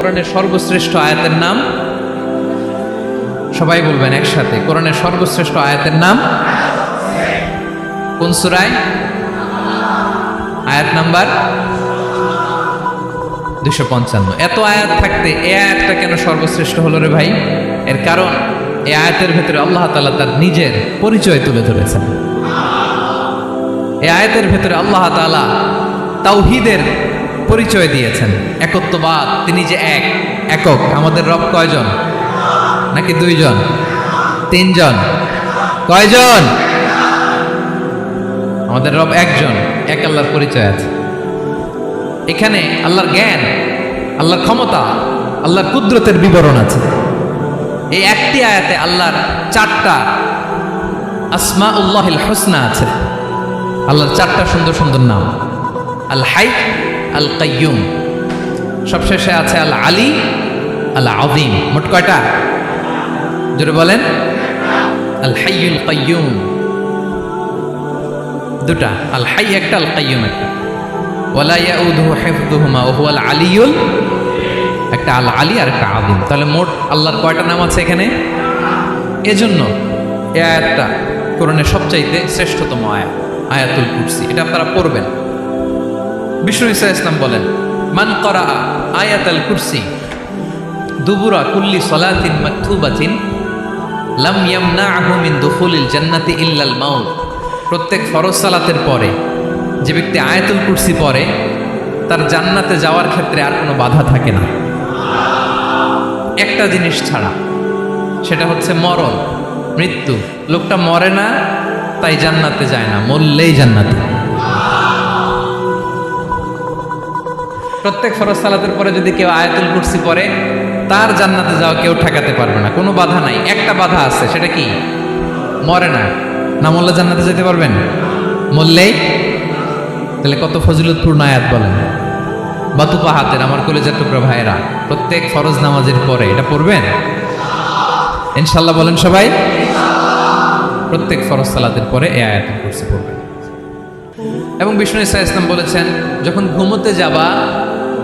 কোরআনের সর্বশ্রেষ্ঠ আয়াতের নাম? সবাই বলবেন একসাথে, কোরআনের সর্বশ্রেষ্ঠ আয়াতের নাম? কোন সুরায়? আয়াত নাম্বার? দুশো পঞ্চান্ন। এত আয়াত থাকতে এ আয়াতটা কেন সর্বশ্রেষ্ঠ হলো রে ভাই? এর কারণ এই আয়াতের ভেতরে আল্লাহ তাআলা তার নিজের পরিচয় তুলে ধরেছেন। এই আয়াতের ভেতরে আল্লাহ তাআলা তাওহিদের পরিচয় দিয়েছেন। একত্ববাদ, তিনি যে এক, একক, আমাদের রব কয়জন? নাকি দুইজন? তিনজন। কয়জন? আমাদের রব একজন, এক আল্লাহর পরিচয় আছে। এখানে আল্লাহর জ্ঞান, আল্লাহর ক্ষমতা, আল্লাহর কুদরতের বিবরণ আছে। এই একটি আয়াতে আল্লাহর চারটা আসমা উল্লাহিল হোসনা আছে। আল্লাহর চারটা সুন্দর সুন্দর নাম। আল হাই আল কাইয়ুম সবশেষে আছে আল আলী আল আদিম মোট কয়টা? জোরে বলেন। আল হাইয়ুল কাইয়ুম। দুটা। আল হাই একটা আল কাইয়ুম একটা। ওয়ালা ইয়াউদুহু হিফযুহুমা ওয়া হুয়াল আলিয়ুল একটা আল আলী আর একটা আদিম তাহলে মোট আল্লাহর কয়টা নাম আছে এখানে? এজন্য এই আয়াতটা কোরআনের সবচাইতে শ্রেষ্ঠতম আয়াত, আয়াতুল কুরসি এটা আপনারা পড়বেন। বিষ্ণু ইসা ইসলাম বলেন, মান করা আয়াতাল কুরসি, দুবুরা কুল্লি সলাতিন মাকতুবাতিন, লাম ইয়ামনাহু মিন দুখুলিল জান্নাতি ইল্লাল মাউত। প্রত্যেক ফরজ সালাতের পরে, যে ব্যক্তি আয়াতুল কুরসি পড়ে, তার জান্নাতে যাওয়ার ক্ষেত্রে আর কোনো বাধা থাকে না। একটা জিনিস ছাড়া, সেটা হচ্ছে মরণ, মৃত্যু। লোকটা মরে না, তাই জান্নাতে যায় না, মরলেই জান্নাতে। প্রত্যেক ফরজ সালাতের পরে যদি কেউ আয়াতুল কুরসি পড়ে, তার জান্নাতে যাওয়া কেউ ঠেকাতে পারবে না। কোনো বাধা নাই। একটা বাধা আছে, সেটা কি? মরে না। না মরলে জান্নাতে যেতে পারবেন? মরলেই? তাহলে কত ফজিলতপূর্ণ আয়াত বলেন। বাতুপা হাতের, আমার কলেজের টুকরা ভাইয়েরা, প্রত্যেক ফরজ নামাজের পরে এটা পড়বেন? ইনশাল্লাহ বলেন সবাই। প্রত্যেক ফরজ সালাতের পরে এ আয়াতুল কুরসি পড়বেন। এবং বিষ্ণু ইসা ইসলাম বলেছেন, যখন ঘুমোতে যাবা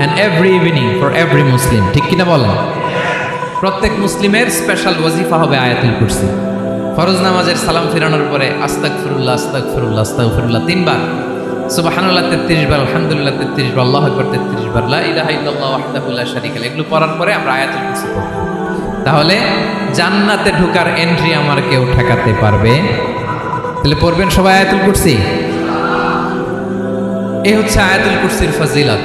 and every evening for every Muslim ঠিক কিনা বলেন? প্রত্যেক মুসলিমের স্পেশাল ওয়াজিফা হবে আয়াতুল কুরসি। ফরজ নামাজের সালাম ফিরানোর পরে আস্তাক ফিরুল্লাহ আস্তাক ফিরুল্লাহ আস্তাক ফিরুল্লাহ তিনবার। সুবাহানুল্লাহ তেত্রিশ বার, আলহামদুলিল্লাহ তেত্রিশ বার, আল্লাহ আকবর তেত্রিশ বার, লা ইলাহা ইল্লাল্লাহ ওয়াহদাহুল্লাহ শারীকা এগুলো পড়ার পরে আমরা আয়াতুল কুরসি পড়ব। তাহলে জান্নাতে ঢোকার এন্ট্রি আমার কেউ ঠেকাতে পারবে? তাহলে পড়বেন সবাই আয়াতুল কুরসি? এই হচ্ছে আয়াতুল কুরসির ফজিলত।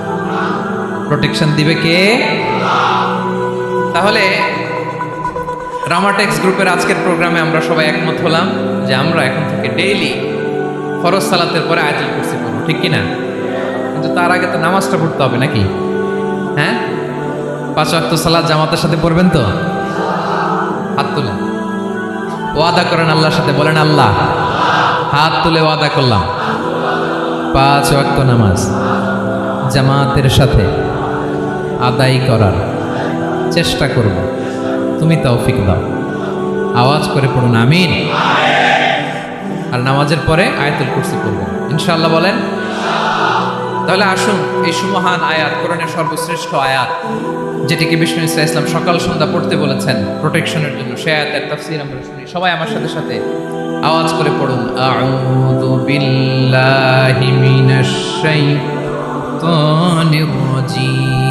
প্রোটেকশন দিবে কে? তাহলে রামাটেক্স গ্রুপের আজকের প্রোগ্রামে আমরা সবাই একমত হলাম যে আমরা এখন থেকে ডেইলি ফরজ সালাতের পরে আয়াতুল কুরসি পড়ব, ঠিক কি না কিন্তু তার আগে তো নামাজটা পড়তে হবে নাকি? হ্যাঁ? পাঁচ ওয়াক্ত সালাত জামাতের সাথে পড়বেন তো? হাত তুলেন। ওয়াদা করেন আল্লাহর সাথে, বলেন আল্লাহ। হাত তুলে ওয়াদা করলাম। পাঁচ ওয়াক্ত নামাজ জামাতের সাথে। আদায় করার চেষ্টা করব। তুমি তৌফিক দাও। আওয়াজ করে পড়ুন, আমিন। আর নামাজের পরে আয়াতুল কুরসি পড়বেন ইনশাল্লাহ বলেন? তাহলে আসুন, এই সুমহান আয়াত, কোরআনের সর্বশ্রেষ্ঠ আয়াত, যেটিকে বিষ্ণু ইসা ইসলাম সকাল সন্ধ্যা পড়তে বলেছেন প্রোটেকশনের জন্য। সে আয়াতের তাফসীর আমরা শুনি। সবাই আমার সাথে সাথে আওয়াজ করে পড়ুন। আউযু বিল্লাহি মিনাশ শাইতানির রাজিম।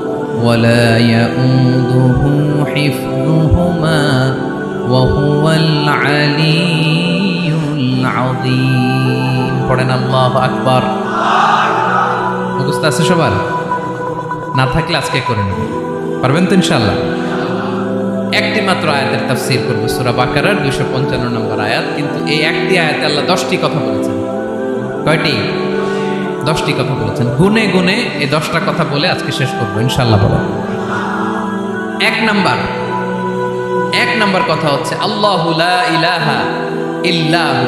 ولا يؤوده حفظهما وهو العلي العظيم পড়েন আল্লাহ আকবার মুখস্থ আছে সবার না থাকলে আজকে করে নেব পারবেন তো ইনশাল্লাহ একটি মাত্র আয়াতের তাফসির করবো সুরা বাকারার দুইশো পঞ্চান্ন নম্বর আয়াত কিন্তু এই একটি আয়াতে আল্লাহ দশটি কথা বলেছেন কয়টি দশটি কথা বলেছেন। গুনে গুনে এই দশটা কথা বলে আজকে শেষ করব ইনশাল্লাহ বলো। এক নাম্বার এক নাম্বার কথা হচ্ছে, আল্লাহ ইলাহা ইল্লাহু।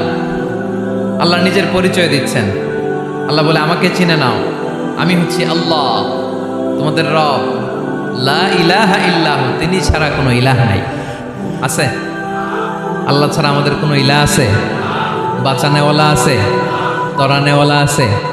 আল্লাহ নিজের পরিচয় দিচ্ছেন। আল্লাহ বলে, আমাকে চিনে নাও। আমি হচ্ছি আল্লাহ, তোমাদের রব। লা ইলাহা ইল্লাহু, তিনি ছাড়া কোনো ইলাহ নাই। আছে? আল্লাহ ছাড়া আমাদের কোনো ইলাহ আছে? বাঁচানেওয়ালা আছে? তরানেওয়ালা আছে?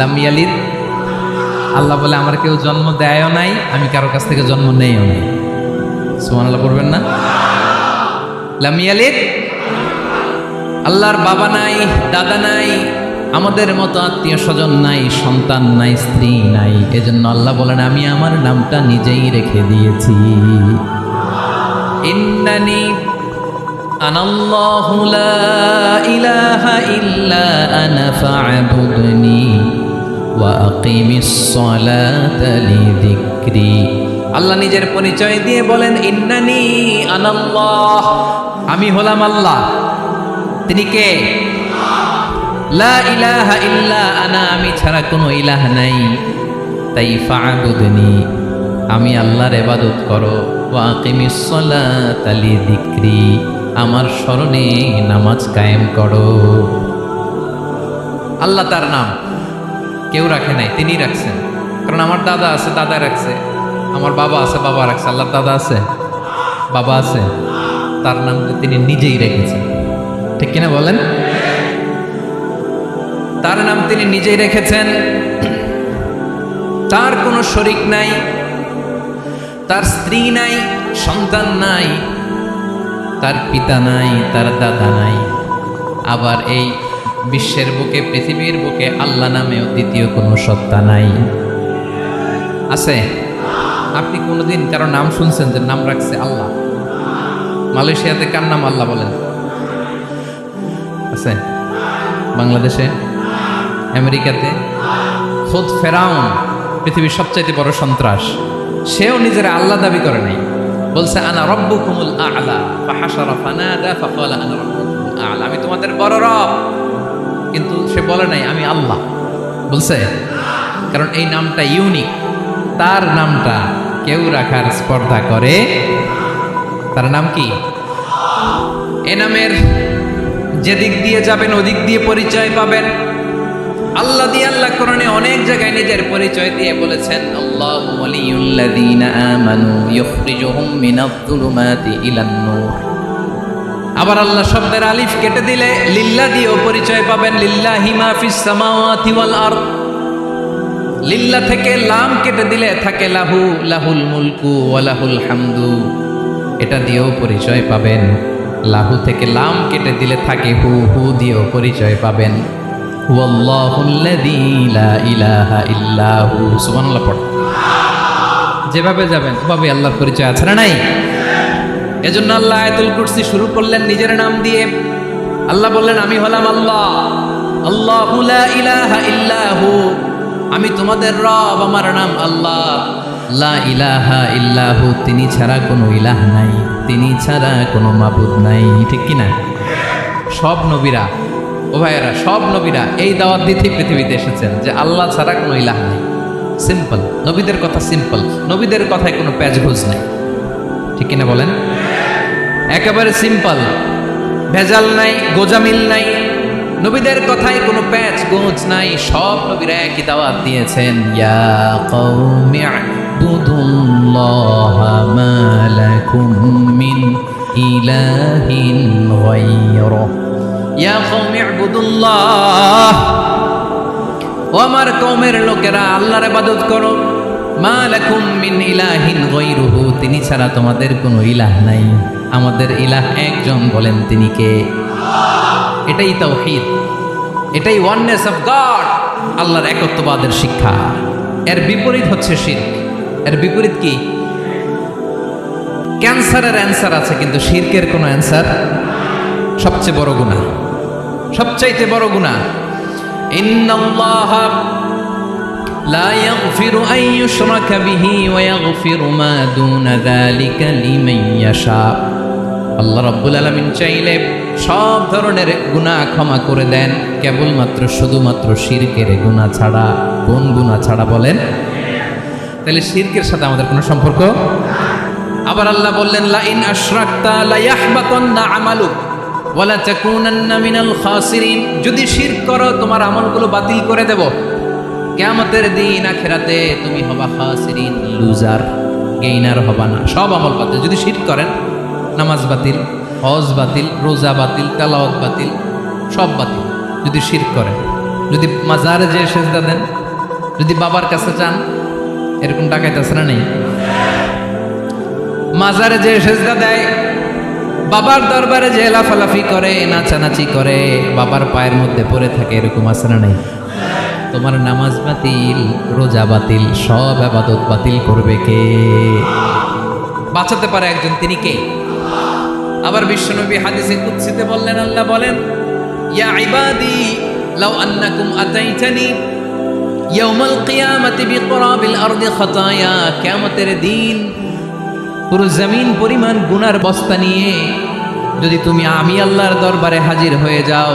লামিয়ালিদ আল্লাহ বলে, আমার কেউ জন্ম দেয়ও নাই, আমি কারও কাছ থেকে জন্ম নেইও নাই। সুমান আল্লাহ পড়বেন না? লামিয়ালিদ আল্লাহর বাবা নাই, দাদা নাই, আমাদের মতো আত্মীয় স্বজন নাই, সন্তান নাই, স্ত্রী নাই। এজন্য আল্লাহ বলেন, আমি আমার নামটা নিজেই রেখে দিয়েছি। ইন্নানি আনাল্লাহু লা ইলাহা ইল্লা আনা ফা'বুদনি আল্লাহ নিজের পরিচয় দিয়ে বলেন, ইন্নানি আনাল্লাহ। আমি হলাম আল্লাহ। তিনি কে? লা ইলাহা ইল্লা আনা, আমি ছাড়া কোনো ইলাহ নাই। তাই ফা'বুদনি, আমি আল্লাহর ইবাদত করো। ওয়া আকিমিস সালাতা লিযিকরি, আমার স্মরণে নামাজ কায়েম করো। আল্লাহ তার নাম। কেউ রাখে নাই তিনি রাখছেন। কারণ আমার দাদা আছে, দাদা রাখছে। আমার বাবা আছে, বাবা রাখছে। আল্লাহর দাদা আছে, বাবা আছে। তার নাম তিনি নিজেই রেখেছেন। ঠিক কিনা বলেন? তার নাম তিনি নিজেই রেখেছেন। তার কোনো শরিক নাই, তার স্ত্রী নাই, সন্তান নাই, তার পিতা নাই, তার দাদা নাই। আবার এই বিশ্বের বুকে, পৃথিবীর বুকে আল্লাহ নামেও দ্বিতীয় কোনো সত্তা নাই। আছে? আপনি কোনোদিন কারও নাম শুনছেন যে নাম রাখছে আল্লাহ? মালয়েশিয়াতে কার নাম আল্লাহ বলেন? আছে? বাংলাদেশে? আমেরিকাতে? খোদ ফেরাউন, পৃথিবীর সবচাইতে বড় সন্ত্রাস। সেও নিজের আল্লাহ দাবি করে নাই। বলছে, আনা আনা রব্বুকুমুল আ'লা। আমি তোমাদের বড় রব। কিন্তু সে বলে নাই, আমি আল্লাহ। বলছে, কারণ এই নামটা ইউনিক। তার নামটা কেউ রাখার স্পর্ধা করে। তার নাম কি? এ নামের যেদিক দিয়ে যাবেন, ওদিক দিয়ে পরিচয় পাবেন। আল্লাহ দিয়ে আল্লাহ কোরআনে অনেক জায়গায় নিজের পরিচয় দিয়ে বলেছেন, আল্লাহু আমানু ইখরিজুহুম মিনাজ-যুলুমাতি ইলান-নূর। আবার আল্লাহ শব্দের আলিফ কেটে দিলে লিল্লা দিয়েও পরিচয় পাবেন, লিল্লাহি মা ফিস সামাওয়াতি ওয়াল আরদ। লিল্লা থেকে লাম কেটে দিলে থাকে, লাহু, লাহুল মুলকু ওয়া লাহুল হামদু। এটা দিয়েও পরিচয় পাবেন, লাহু থেকে লাম কেটে দিলে থাকে, হু হু দিয়েও পরিচয় পাবেন। যেভাবে যাবেন ওভাবে আল্লাহর পরিচয় আছে না নাই? এজন্য আল্লাহ আয়াতুল কুরসি শুরু করলেন নিজের নাম দিয়ে। আল্লাহ বললেন, আমি হলাম আল্লাহ। আল্লাহ ইলাহা ইল্লাহু আমি তোমাদের রব, আমার নাম আল্লাহ। লা ইলাহা ইল্লাহু তিনি ছাড়া কোনো ইলাহ নাই। তিনি ছাড়া কোনো মাবুদ নাই। ঠিক কি না? সব নবীরা, ও ভাইয়েরা, সব নবীরা এই দাওয়াত দিতে পৃথিবীতে এসেছেন যে আল্লাহ ছাড়া কোনো ইলাহ নাই। সিম্পল, নবীদের কথা সিম্পল। নবীদের কথায় কোনো প্যাচঘোষ নাই। ঠিক কিনা বলেন? একেবারে সিম্পল। ভেজাল নাই, গোজামিল নাই। নবীদের কথায় কোনো প্যাচ গোঁজ নাই, সব নবীরা একই দাওয়াত দিয়েছেন। ইয়া কওমি ইয়া ও আমার কওমের লোকেরা, আল্লাহর ইবাদত করো। মা মিন ইলাহিন গায়রুহু, তিনি ছাড়া তোমাদের কোনো ইলাহ নাই। আমাদের ইলাহ একজন বলেন তিনি কে? এটাই তাওহীদ। এটাই ওয়াননেস অফ গড আল্লাহর একত্ববাদের শিক্ষা। এর বিপরীত হচ্ছে শিরক। এর বিপরীত কি? ক্যান্সারের অ্যান্সার আছে, কিন্তু শিরকের কোনো অ্যান্সার সবচেয়ে বড় গুনাহ। সবচাইতে বড় গুনাহ। ইন্নাল্লাহ لا يغفر أن يشرك به ويغفر ما دون ذلك لمن يشاء আল্লাহ রব্বুল আলমিন চাইলে সব ধরনের গুনাহ ক্ষমা করে দেন কেবলমাত্র শুধুমাত্র শিরকের গুনাহ ছাড়া কোন গুনাহ ছাড়া বলেন তাহলে শিরকের সাথে আমাদের কোনো সম্পর্ক আবার আল্লাহ বললেন লা ইন আশরাকতা লা ইয়াহবাতান্না আমালুক ওয়ালা তাকুনান্না মিনাল খাসিরিন যদি শিরক করো তোমার আমলগুলো বাতিল করে দেব কিয়ামতের দিন আখেরাতে তুমি হবা খাসিরিন, লুজার, গেইনার হবা না। সব আমল বাতিল। যদি শিরক করেন, নামাজ বাতিল, হজ বাতিল, রোজা বাতিল, তেলাওয়াত বাতিল, সব বাতিল। যদি শিরক করেন, যদি মাজারে যে সেজদা দেন, যদি বাবার কাছে চান এরকম ডাকাইতে আছে না নেই? মাজারে যে সেজদা দেয়, বাবার দরবারে যে লাফালাফি করে, নাচানাচি করে, বাবার পায়ের মধ্যে পড়ে থাকে, এরকম আছে না নেই? তোমার নামাজ বাতিল, রোজা বাতিল, সব আবাদত বাতিল করবে কে? বাঁচাতে পারে একজন, তিনি কে? আবার বিশ্বনবী হাদিসে কুৎসিতে বললেন, আল্লাহ বলেন, ইয়া ইবাদি, লাউ আন্নাকুম আতাইতানি, ইয়াউমাল কিয়ামাতি বিকরাবিল আরদি খাতায়া কিয়ামতের দিন পুরো জমিন পরিমাণ গুনার বস্তা নিয়ে যদি তুমি আমি আল্লাহর দরবারে হাজির হয়ে যাও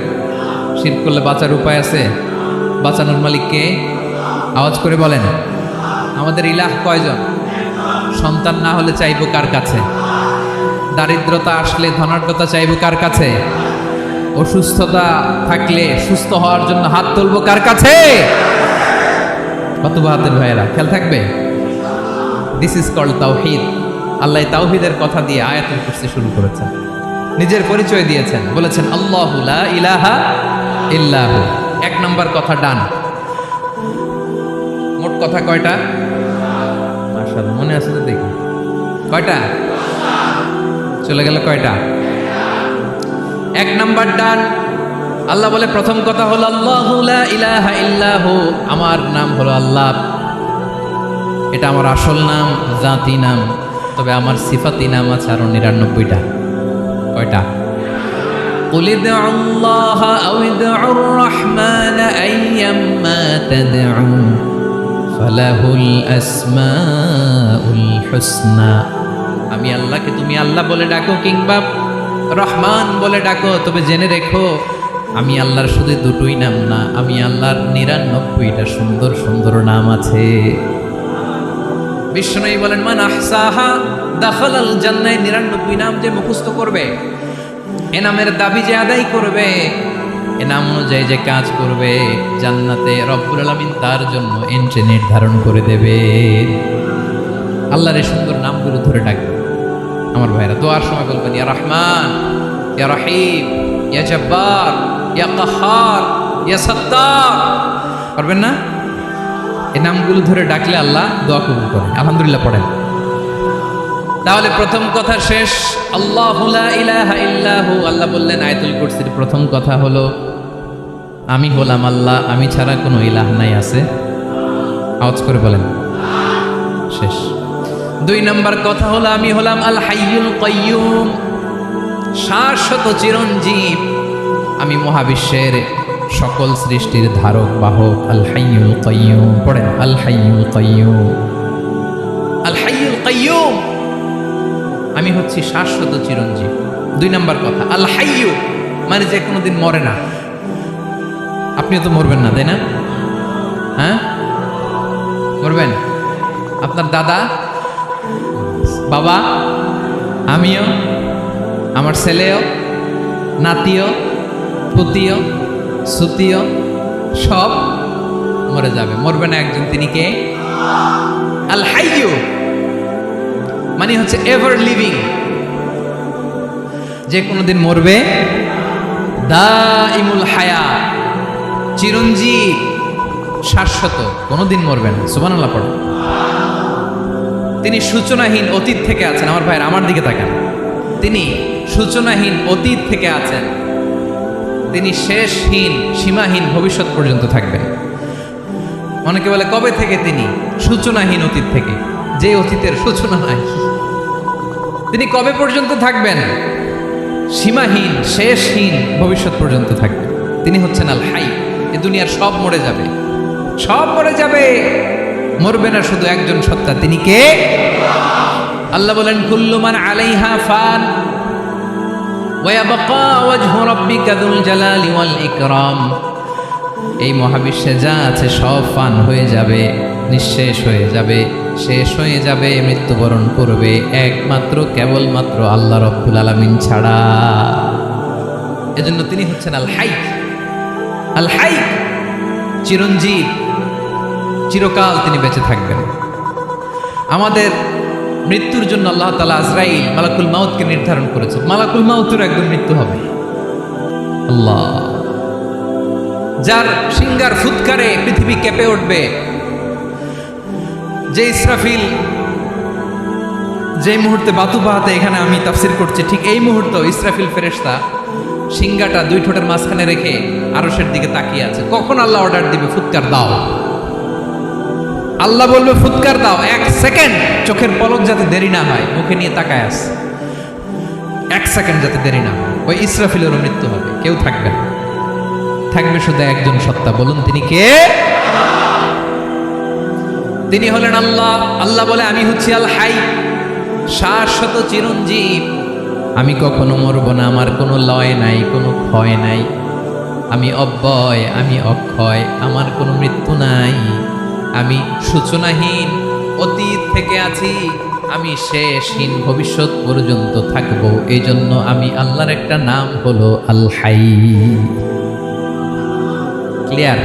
শির করলে বাঁচার উপায় আছে? বাঁচানোর মালিক কে? আওয়াজ করে বলেন, আমাদের ইলাহ কয়জন? সন্তান না হলে চাইব কার কাছে? দারিদ্রতা আসলে ধনাঢ্যতা চাইব কার কাছে? অসুস্থতা থাকলে সুস্থ হওয়ার জন্য হাত তুলবো কার কাছে? কত বাহাতের ভাইয়েরা, খেয়াল থাকবে? দিস ইজ কল্ড তাওহিদ আল্লাহ তাওহিদের কথা দিয়ে আয়াতুল কুরসি শুরু করেছেন। নিজের পরিচয় দিয়েছেন। বলেছেন, আল্লাহু ইলাহা ইল্লাহু। এক নম্বর কথা ডান। মোট কথা কয়টা? মাশাআল্লাহ, মনে আছে তো দেখি। কয়টা? চলে গেল কয়টা? এক নাম্বার ডান। আল্লাহ বলে, প্রথম কথা হলো, আল্লাহু লা ইলাহা ইল্লাহু। আমার নাম হলো আল্লাহ। এটা আমার আসল নাম, জাতি নাম, তবে আমার সিফাতি নাম আছে আরও নিরানব্বইটা। কয়টা? قل ادعوا الله أو ادعوا الرحمن أيما تدعوا فله الأسماء الحسنى আমি আল্লাহকে তুমি আল্লাহ বলে ডাকো কিংবা রহমান বলে ডাকো তবে জেনে রেখো আমি আল্লাহর শুধু দুটোই নাম না আমি আল্লাহর নিরানব্বইটা সুন্দর সুন্দর নাম আছে বিষ্ণু বলেন মান আহসাহা দাখাল আল জান্নায় নিরানব্বই নাম যে মুখস্থ করবে এ নামের দাবি যে আদায় করবে এ নাম অনুযায়ী যে কাজ করবে, জান্নাতে রব্বুল আলমিন তার জন্য এন্ট্রি নির্ধারণ করে দেবে। আল্লাহর এই সুন্দর নামগুলো ধরে ডাকবে। আমার ভাইরা, দোয়ার সময় বলবেন, ইয়া রহমান, ইয়া রহিম, ইয়া জব্বার, ইয়া কাহার, ইয়া সত্তার। পারবেন না? এই নামগুলো ধরে ডাকলে আল্লাহ দোয়া কবুল করে আলহামদুলিল্লাহ পড়েন। তাহলে প্রথম কথা শেষ। আল্লাহ আল্লাহ বললেন, আয়াতুল কুরসির প্রথম কথা হলো, আমি হলাম আল্লাহ, আমি ছাড়া কোনো ইলাহ নাই আছে। আওয়াজ করে বলেন। শেষ। দুই নম্বর কথা হলো, আমি হলাম আল হাইয়ুল কাইয়ুম, শাশ্বত চিরঞ্জীব। আমি মহাবিশ্বের সকল সৃষ্টির ধারক, বাহক, আল হাইয়ুল কাইয়ুম। পড়েন, আল হাইয়ুল কাইয়ুম। আমি হচ্ছি শাশ্বত চিরঞ্জীব। দুই নম্বর কথা, আল মানে যে কোনোদিন মরে না। আপনিও তো মরবেন না, তাই না? হ্যাঁ? মরবেন? আপনার দাদা, বাবা, আমিও, আমার ছেলেও, নাতিও, পুতিও, সুতিও, সব মরে যাবে। মরবে না একজন, তিনি কে? আল মানে হচ্ছে এভার লিভিং যে কোনোদিন মরবে দা ইমুল হায়া, চিরঞ্জীব, শাশ্বত, কোনোদিন মরবে না। সুবান আল্লাহ পড়ো। তিনি সূচনাহীন অতীত থেকে আছেন। আমার ভাইয়ের, আমার দিকে তাকান। তিনি সূচনাহীন অতীত থেকে আছেন। তিনি শেষহীন, সীমাহীন ভবিষ্যৎ পর্যন্ত থাকবেন। অনেকে বলে, কবে থেকে তিনি? সূচনাহীন অতীত থেকে। যে অতীতের সূচনা নাই। তিনি কবে পর্যন্ত থাকবেন? সীমাহীন, শেষহীন ভবিষ্যৎ পর্যন্ত থাকবেন। তিনি হচ্ছেন আল হাই, এ দুনিয়ার সব মরে যাবে। সব মরে যাবে, মরবে না শুধু একজন সত্তা, তিনি কে? আল্লাহ বলেন কুল্লুমান আলাইহা ফান এই মহাবিশ্বে যা আছে সব ফান হয়ে যাবে, নিঃশেষ হয়ে যাবে। শেষ হয়ে যাবে মৃত্যুবরণ করবে একমাত্র, কেবলমাত্র আল্লাহ রব্বুল আলমিন ছাড়া। এজন্য তিনি হচ্ছেন আল হাই। আল হাই। চিরঞ্জীব। চিরকাল তিনি বেঁচে থাকবেন। আমাদের মৃত্যুর জন্য আল্লাহ তালা আজরাইল মালাকুল মাউতকে নির্ধারণ করেছে মালাকুল মাউতের একদম মৃত্যু হবে। আল্লাহ। যার সিঙ্গার ফুৎকারে পৃথিবী কেঁপে উঠবে যে ইসরাফিল, যে মুহূর্তে বাতু বাহাতে এখানে আমি তাফসির করছি, ঠিক এই মুহূর্তে ইসরাফিল ফেরেশতা সিঙ্গাটা দুই ঠোঁটের মাঝখানে রেখে আরসের দিকে তাকিয়ে আছে। কখন আল্লাহ অর্ডার দিবে? ফুৎকার দাও। আল্লাহ বলবে, ফুৎকার দাও, এক সেকেন্ড। চোখের পলক যাতে দেরি না হয়, মুখে নিয়ে তাকায় আস। এক সেকেন্ড যাতে দেরি না হয়। ওই ইসরাফিলেরও মৃত্যু হবে। কেউ থাকবে না। থাকবে শুধু একজন সত্তা। বলুন, তিনি কে? তিনি হলেন আল্লাহ। আল্লাহ বলে, আমি হচ্ছি আল হাই, শাশ্বত চিরঞ্জীব। আমি কখনো মরব না, আমার কোনো লয় নাই, কোনো ক্ষয় নাই। আমি অব্যয়, আমি অক্ষয়, আমার কোনো মৃত্যু নাই। আমি সূচনাহীন, অতীত থেকে আছি। আমি শেষহীন, ভবিষ্যৎ পর্যন্ত থাকব। এই জন্য আমি আল্লাহর একটা নাম হলো আল হাই। ক্লিয়ার?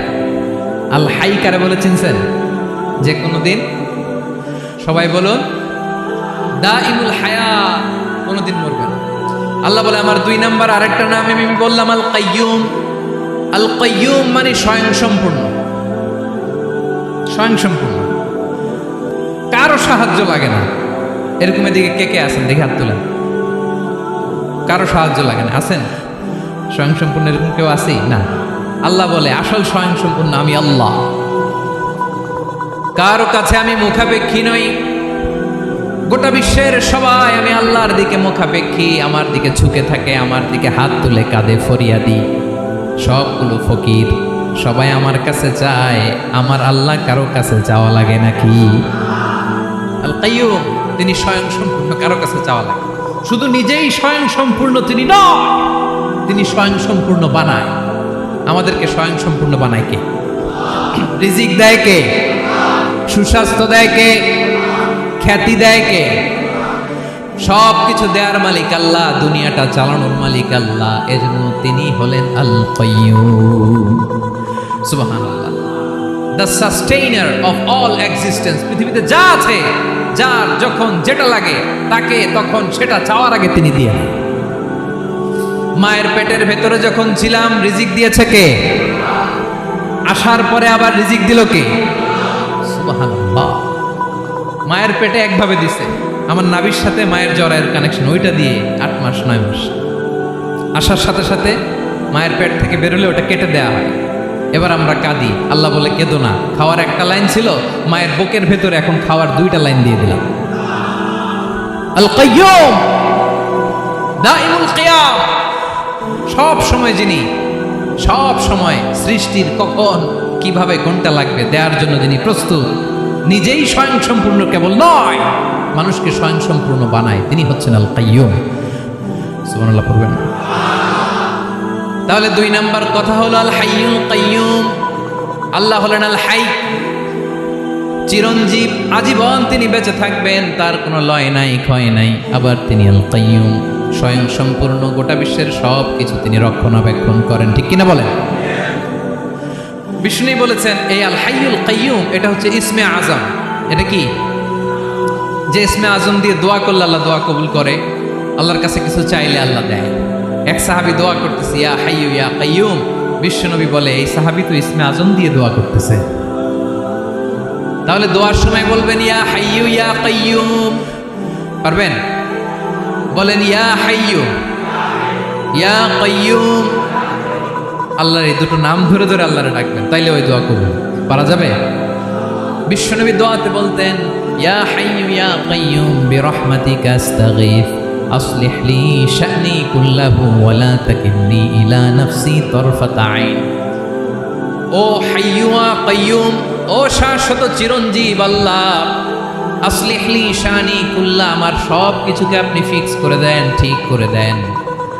আল হাই কারে বলে চিনছেন যে কোনো দিন। সবাই বলুন দা ইমুল হায়া কোনোদিন মরবে না। আল্লাহ বলে, আমার দুই নাম্বার আরেকটা নাম আমি বললাম আল কাইয়ুম আল কাইয়ুম মানে স্বয়ং সম্পূর্ণ স্বয়ং সম্পূর্ণ কারও সাহায্য লাগে না। এরকম এদিকে কে কে আছেন? দেখে হাত তোলেন। কারও সাহায্য লাগে না। আছেন? স্বয়ং সম্পূর্ণ এরকম কেউ আছেই? না। আল্লাহ বলে, আসল স্বয়ং সম্পূর্ণ আমি আল্লাহ কারও কাছে আমি মুখাপেক্ষী নই। গোটা বিশ্বের সবাই আমি আল্লাহর দিকে মুখাপেক্ষী, আমার দিকে ঝুঁকে থাকে, আমার দিকে হাত তুলে কাঁধে ফরিয়া দিই সবগুলো ফকির সবাই আমার কাছে চায়, আমার আল্লাহ কারও কাছে যাওয়া লাগে নাকি? আল তিনি স্বয়ং সম্পূর্ণ কারও কাছে চাওয়া লাগে। শুধু নিজেই স্বয়ং সম্পূর্ণ তিনি নয়, তিনি স্বয়ং সম্পূর্ণ বানায়। আমাদেরকে স্বয়ং সম্পূর্ণ বানায় কে? রিজিক দেয় কে? সুস্বাস্থ্য দেয় কে? খ্যাতি দেয় কে? সব কিছু দেয়ার মালিক আল্লাহ, দুনিয়াটা চালানোর মালিক আল্লাহ এজন্য তিনি হলেন আল কাইয়ুম সুবহানাল্লাহ। The sustainer of all existence পৃথিবীতে যা আছে, যার যখন যেটা লাগে, তাকে তখন সেটা চাওয়ার আগে তিনি দিয়ে মায়ের পেটের ভেতরে যখন ছিলাম, রিজিক দিয়েছে কে? আসার পরে আবার রিজিক দিল কে? মায়ের পেটে একভাবে দিছে। আমার নাবির সাথে মায়ের জরায়ের কানেকশন ওইটা দিয়ে আট মাস, নয় মাস। আসার সাথে সাথে মায়ের পেট থেকে বেরোলে ওটা কেটে দেওয়া হয়। এবার আমরা কাঁদি। আল্লাহ বলে, কেঁদো না। খাওয়ার একটা লাইন ছিল, মায়ের বুকের ভেতরে এখন খাওয়ার দুইটা লাইন দিয়ে দিলাম। সব সময় যিনি, সব সময় সৃষ্টির কখন কীভাবে কোনটা লাগবে দেওয়ার জন্য যিনি প্রস্তুত। নিজেই স্বয়ং সম্পূর্ণ কেবল নয়, মানুষকে স্বয়ং সম্পূর্ণ বানায়। তিনি হচ্ছেন আল কাইয়ুম তাহলে দুই নাম্বার কথা হলো আল হাইয়ুল কাইয়ুম। আল্লাহ হলেন আল হাই চিরঞ্জীব, আজীবন তিনি বেঁচে থাকবেন, তার কোনো লয় নাই, ক্ষয় নাই। আবার তিনি আল কাইয়ুম স্বয়ং সম্পূর্ণ গোটা বিশ্বের সব কিছু তিনি রক্ষণাবেক্ষণ করেন। ঠিক কিনা বলেন? বিষ্ণু বলেছেন, এই আল হাইয়ুল কাইয়ুম, এটা হচ্ছে ইসমে আজম। এটা কি? যে ইসমে আজম দিয়ে দোয়া করলে আল্লাহ দোয়া কবুল করে, আল্লাহর কাছে কিছু চাইলে আল্লাহ দেয়। এক সাহাবি দোয়া করতেছে, ইয়া হাইয়ু, ইয়া কাইয়ুম। বিশ্বনবী বলে, এই সাহাবি তো ইসমে আজম দিয়ে দোয়া করতেছে। তাহলে দোয়ার সময় বলবেন, ইয়া হাইয়ু, ইয়া কাইয়ুম। পারবেন? বলেন, ইয়া হাইয়ু, ইয়া কাইয়ুম। আল্লাহর এই দুটো নাম ধরে ধরে আল্লাহরে ডাকবেন তাইলে ওই দোয়া করবেন পারা যাবে বিশ্বনবী দোয়াতে বলতেন ইয়া হাইয়ু ইয়া কাইয়ুম বিরহমাতিকা আস্তাগীথ أصلح لي شأني كله ولا تكلني إلى نفسي طرفة عين ও হাইয়ুয়া কাইয়ুম ও শাশ্বত চিরঞ্জীব আল্লাহ আসলিহলি শানি কুল্লা আমার সব কিছুকে আপনি ফিক্স করে দেন ঠিক করে দেন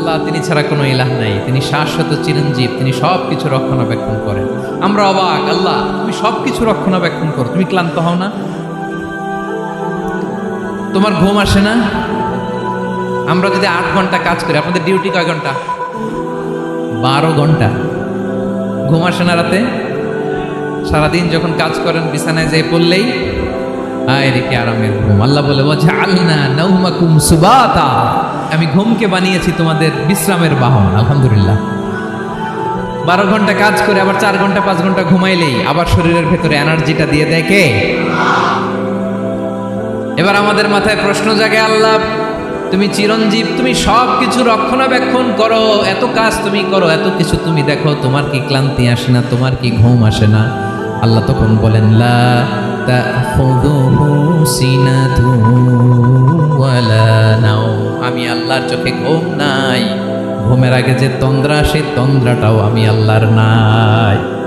আল্লাহ, তিনি ছাড়া কোনো ইলাহ নাই। তিনি শাশ্বত চিরঞ্জীব, তিনি সব কিছু রক্ষণাবেক্ষণ করেন। আমরা অবাক, আল্লাহ, তুমি সব কিছু রক্ষণাবেক্ষণ করো, তুমি ক্লান্ত হও না। তোমার ঘুম আসে না? আমরা যদি আট ঘণ্টা কাজ করি, আপনাদের ডিউটি কয় ঘণ্টা? বারো ঘণ্টা। ঘুম আসে না রাতে? সারাদিন যখন কাজ করেন, বিছানায় যেয়ে পড়লেই আয় রেখে আরামের ঘুম। আল্লাহ বলে বোঝা আল্লাহ নৌমাকুম সুবাতা। আমি ঘুমকে বানিয়েছি তোমাদের বিশ্রামের বাহন, আলহামদুলিল্লাহ। বারো ঘণ্টা কাজ করে আবার চার ঘণ্টা, পাঁচ ঘণ্টা ঘুমাইলেই আবার শরীরের ভেতরে এনার্জিটা দিয়ে দেয় কে? এবার আমাদের মাথায় প্রশ্ন জাগে, আল্লাহ, তুমি চিরঞ্জীব, তুমি সব কিছু রক্ষণাবেক্ষণ করো, এত কাজ তুমি করো, এত কিছু তুমি দেখো, তোমার কি ক্লান্তি আসে না, তোমার কি ঘুম আসে না? আল্লাহ তখন বলেন, লা নাওম। আমি আল্লাহর চোখে ঘুম নাই। ঘুমের আগে যে তন্দ্রা সেই তন্দ্রাটাও আমি আল্লাহর নাই।